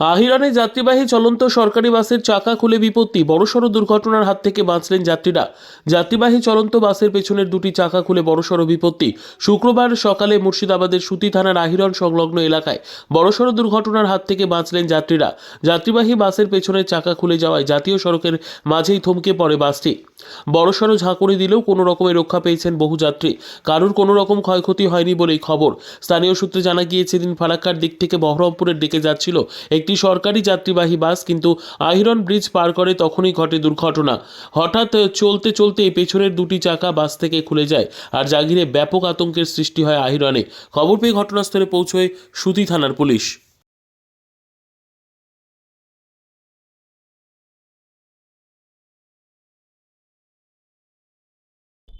আহিরানে যাত্রীবাহী চলন্ত সরকারি বাসের চাকা খুলে বিপত্তি। বড়সড় দুর্ঘটনার হাত থেকে বাঁচলেন যাত্রীরা। যাত্রীবাহী চলন্ত বাসের পেছনের দুটি চাকা খুলে বড়সড় বিপত্তি। শুক্রবার সকালে মুর্শিদাবাদের সুতি থানার আহিরন সংলগ্ন এলাকায় বড়সড় দুর্ঘটনার হাত থেকে বাঁচলেন যাত্রীরা। যাত্রীবাহী বাসের পেছনের চাকা খুলে যাওয়ায় জাতীয় সড়কের মাঝেই থমকে পড়ে বাসটি। বড়সড় ঝাঁকুনি দিলেও কোনো রকমে রক্ষা পেয়েছেন বহু যাত্রী। কারুর কোনো রকম ক্ষয়ক্ষতি হয়নি বলেই খবর। স্থানীয় সূত্রে জানা গিয়েছে দিন ফারাক্কার দিক থেকে বহরমপুরের দিকে যাচ্ছিল একটি সরকারি যাত্রীবাহী বাস কিন্তু আহিরন ব্রিজ পার করে তখনই ঘটে দুর্ঘটনা। হঠাৎ চলতে চলতে পেছনের দুটি চাকা বাস থেকে খুলে যায় আর জাগিরে ব্যাপক আতঙ্কের সৃষ্টি হয় আহিরনে। খবর পেয়ে ঘটনাস্থলে পৌঁছয় সুতি থানার পুলিশ।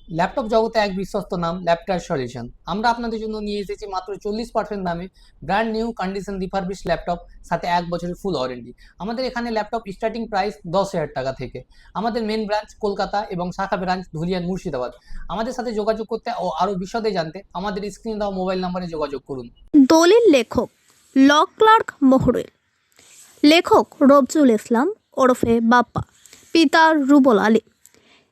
ল্যাপটপ জগতে এক বিশ্বস্ত নাম ল্যাপটপ সলিউশন আমরা আপনাদের জন্য নিয়ে এসেছি মাত্র চল্লিশ পার্সেন্ট দামে brand new condition refurbish laptop সাথে এক বছরের ফুল ওয়ারেন্টি আমাদের এখানে ল্যাপটপ স্টার্টিং প্রাইস দশ হাজার টাকা থেকে। আমাদের মেন ব্রাঞ্চ কলকাতা এবং শাখা ব্রাঞ্চ ধুলিয়ান মুর্শিদাবাদ। আমাদের সাথে যোগাযোগ করতে ও আরও বিশদে জানতে আমাদের স্ক্রিনে দেওয়া মোবাইল নম্বরে যোগাযোগ করুন। দলিল লেখক ল ক্লার্ক মহরুল। লেখক রবজুল ইসলাম ওরফে বাপ্পা। পিতা রুবল আলী।